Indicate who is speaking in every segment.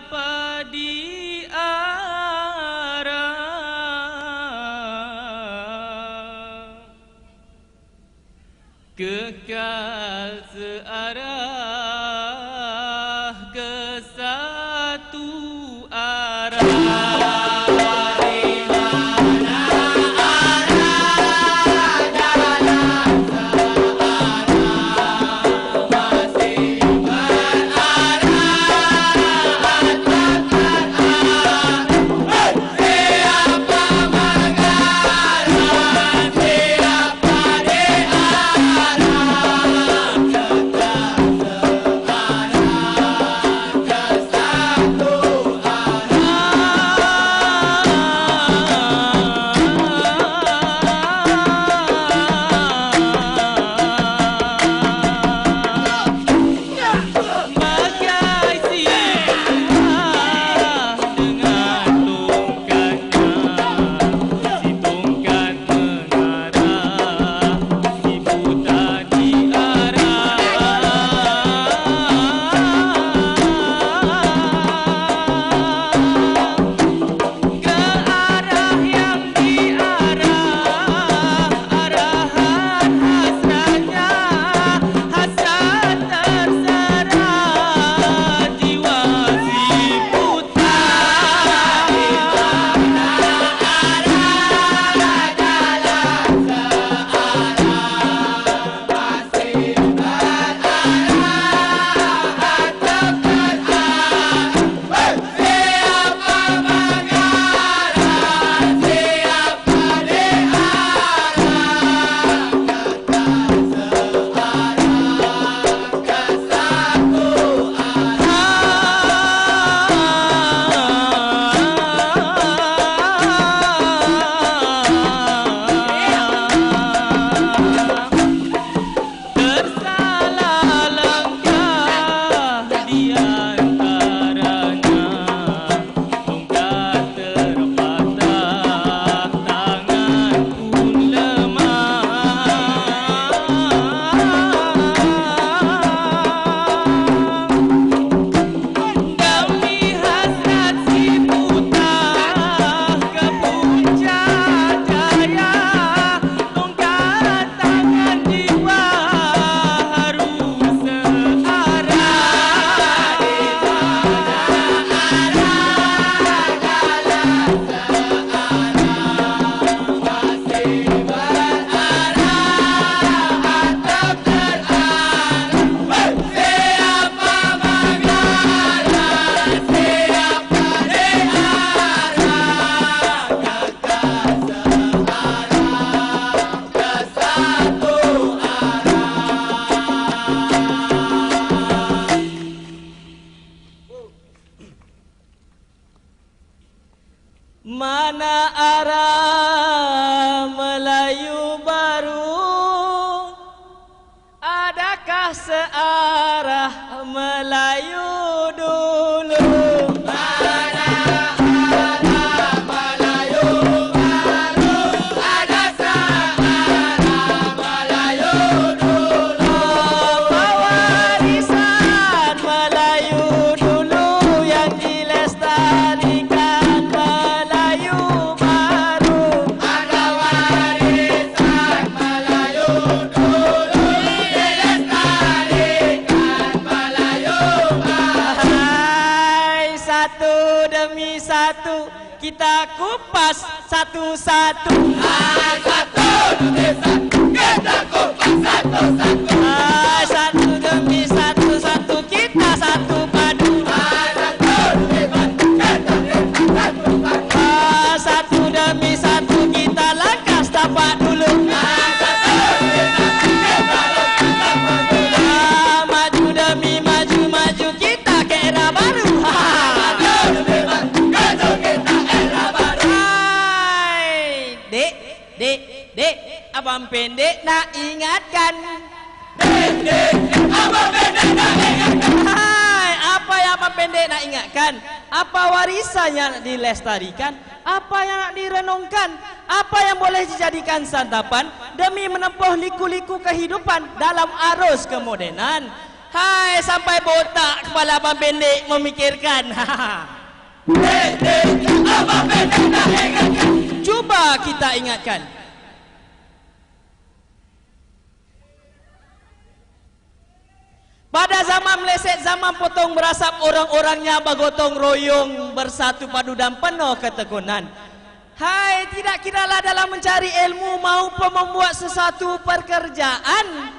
Speaker 1: apa searah Melayu. kupas satu-satu. Ah, satu desa kita kupas satu-satu. Pendek nak ingatkan Hai, apa yang Abang Pendek nak ingatkan? Apa warisannya nak dilestarikan? Apa yang nak direnungkan? Apa yang boleh dijadikan santapan demi menempuh liku-liku kehidupan dalam arus kemodenan? Hai, sampai botak kepala Abang Pendek memikirkan. Cuba kita ingatkan. Pada zaman meleset, zaman potong berasap orang-orangnya bergotong royong bersatu padu dan penuh ketekunan. Hai, tidak kiralah dalam mencari ilmu maupun membuat sesuatu pekerjaan.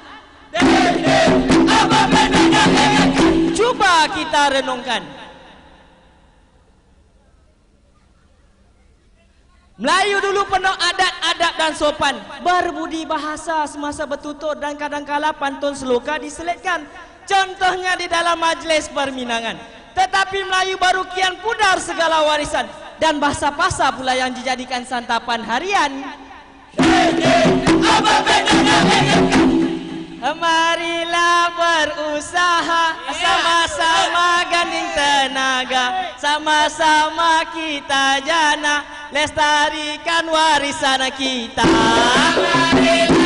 Speaker 1: Cuba kita renungkan. Melayu dulu penuh adat-adat dan sopan. Berbudi bahasa semasa bertutur dan kadang-kala pantun seloka diselitkan. Contohnya di dalam majlis perminangan. Tetapi Melayu baru kian pudar segala warisan. Dan bahasa-bahasa pula yang dijadikan santapan harian. Marilah berusaha sama-sama ganding tenaga sama-sama kita jana lestarikan warisan kita. Marilah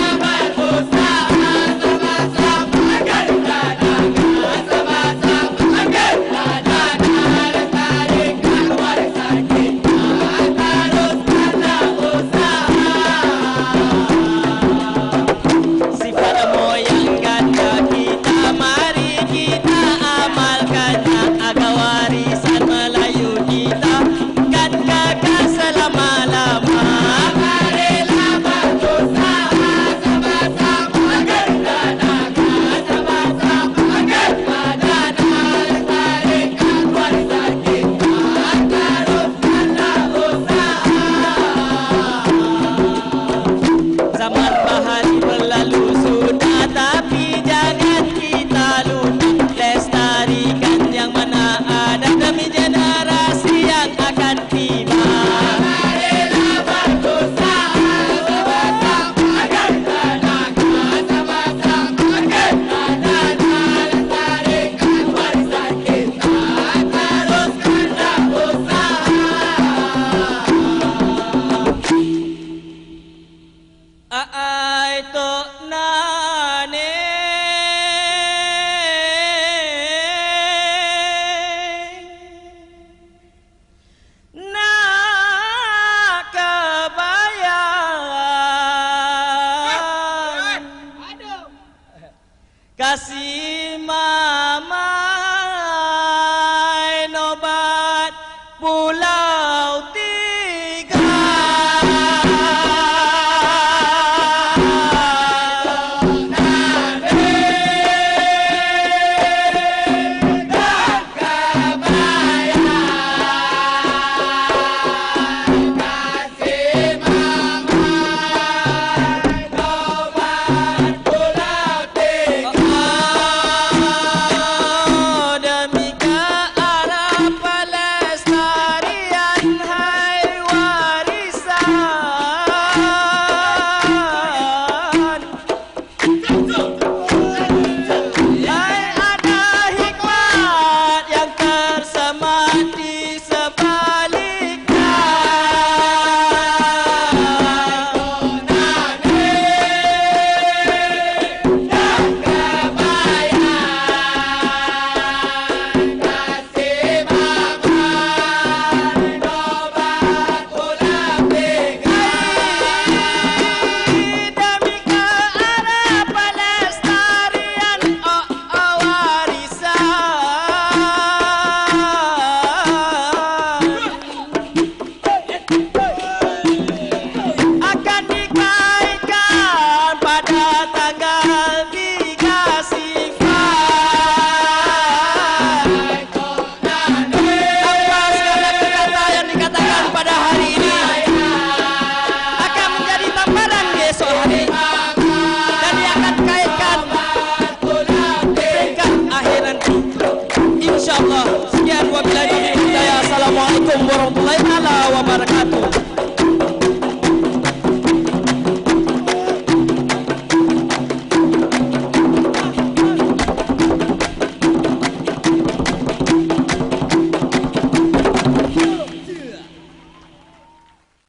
Speaker 1: warahmatullahi wabarakatuh